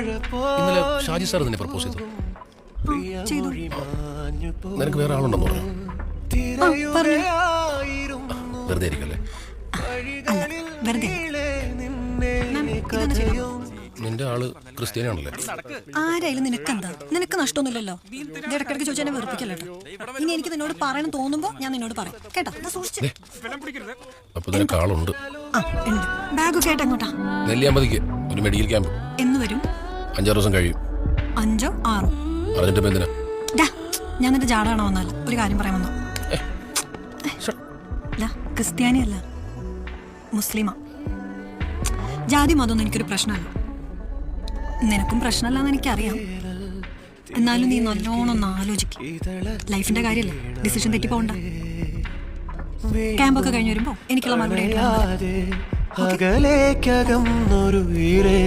ഇന്നലെ ഷാജി സാർ നിന്നെ പ്രപ്പോസ് ചെയ്തു. ചെയ്തു. നിനക്ക് വേറെ ആളുണ്ടെന്ന് പറഞ്ഞു. വെറുതെ ഇരിക്കല്ലേ? വെറുതെ നിന്റെ ആൾ ക്രിസ്ത്യാനിയാണല്ലേ ആരായാലും നിനക്കെന്താ? നിനക്ക് നഷ്ടമൊന്നുമില്ലല്ലോ. ഇടക്കിടക്ക് ചോദിച്ചാൽ വെറുപ്പിക്കല്ലോ ഇനി എനിക്ക് നിന്നോട് പറയണം തോന്നുമ്പോ ഞാൻ നിന്നോട് പറയും. കേട്ടോ? അപ്പൊ നിനക്ക് ആളുണ്ട്. ബാഗൊക്കെ ആയിട്ട് എങ്ങോട്ടാ നെല്ലിയാമ്പതിക്ക് ഒരു മെഡിക്കൽ ക്യാമ്പ്. എന്ന് വരും? അഞ്ചാറ് ദിവസം കഴിയും. അഞ്ചോ ആറോ? പറഞ്ഞിട്ട് ഇപ്പൊ എന്തിനാ? ഡാ ഞാൻ നിന്റെ ജാടാണോ വന്നാൽ ഒരു കാര്യം പറയാൻ വന്നു. ക്രിസ്ത്യാനി അല്ല. ക്രിസ്ത്യാനിയല്ല മുസ്ലിമാ. ജാതി മതമൊന്നും എനിക്കൊരു പ്രശ്നമല്ല. നിനക്കും പ്രശ്നമല്ലെന്ന് എനിക്കറിയാം. എന്നാലും നീ നല്ലോണം ഒന്ന് ആലോചിക്കും. ലൈഫിന്റെ കാര്യമല്ല ഡിസിഷൻ തെറ്റി പോകണ്ട. ക്യാമ്പൊക്കെ കഴിഞ്ഞ് വരുമ്പോ എനിക്കുള്ള മറുപടി ആയിട്ട് വീരേ.